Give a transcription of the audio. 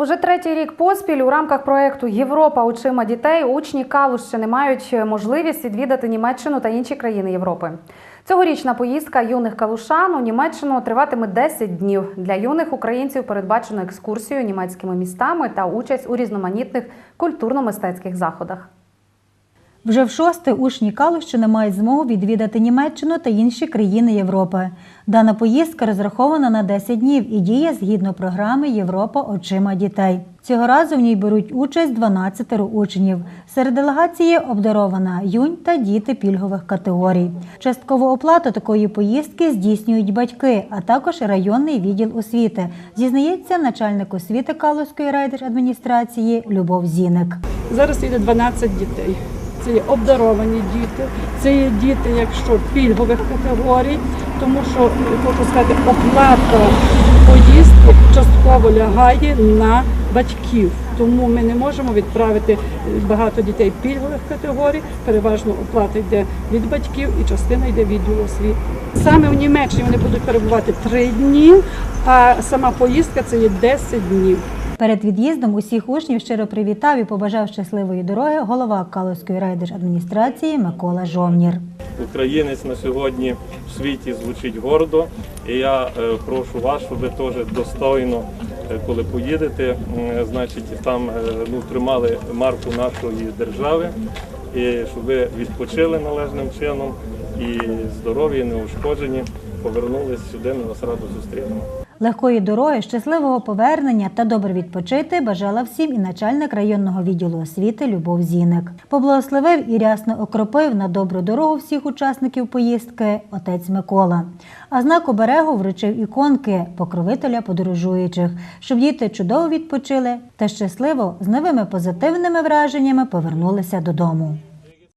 Уже третій рік поспіль у рамках проекту Європа очима дітей учні Калущини мають можливість відвідати Німеччину та інші країни Європи. Цьогорічна поїздка юних калушан у Німеччину триватиме 10 днів. Для юних українців передбачено екскурсію німецькими містами та участь у різноманітних культурно-мистецьких заходах. Вже в шосте учні Калущини мають змогу відвідати Німеччину та інші країни Європи. Дана поїздка розрахована на 10 днів і діє згідно програми Європа очима дітей. Цього разу в ній беруть участь 12 учнів. Серед делегації обдарована юнь та діти пільгових категорій. Часткову оплату такої поїздки здійснюють батьки, а також районний відділ освіти, зізнається начальник освіти Калузької райдержадміністрації Любов Зіник. Зараз йде 12 дітей. Це є обдаровані діти, це є діти, якщо пільгових категорій, тому що хочу сказати, оплата поїздки частково лягає на батьків. Тому ми не можемо відправити багато дітей пільгових категорій. Переважно оплата йде від батьків і частина йде відділу освіти. Саме в Німеччині вони будуть перебувати 3 дні, а сама поїздка це є 10 днів. Перед від'їздом усіх учнів щиро привітав і побажав щасливої дороги голова Калузької райдержадміністрації Микола Жовнір. Українець на сьогодні в світі звучить гордо. І я е, прошу вас, щоб ви теж достойно, е, коли поїдете, значить там е, ну, тримали марку нашої держави, і щоб ви відпочили належним чином і здорові, неушкоджені, повернулись сюди. Ми вас радо зустрінемо. Легкої дороги, щасливого повернення та добре відпочити бажала всім і начальник районного відділу освіти Любов Зіник. Поблагословив і рясно окропив на добру дорогу всіх учасників поїздки отець Микола. А знак оберегу вручив іконки покровителя подорожуючих, щоб діти чудово відпочили та щасливо з новими позитивними враженнями повернулися додому.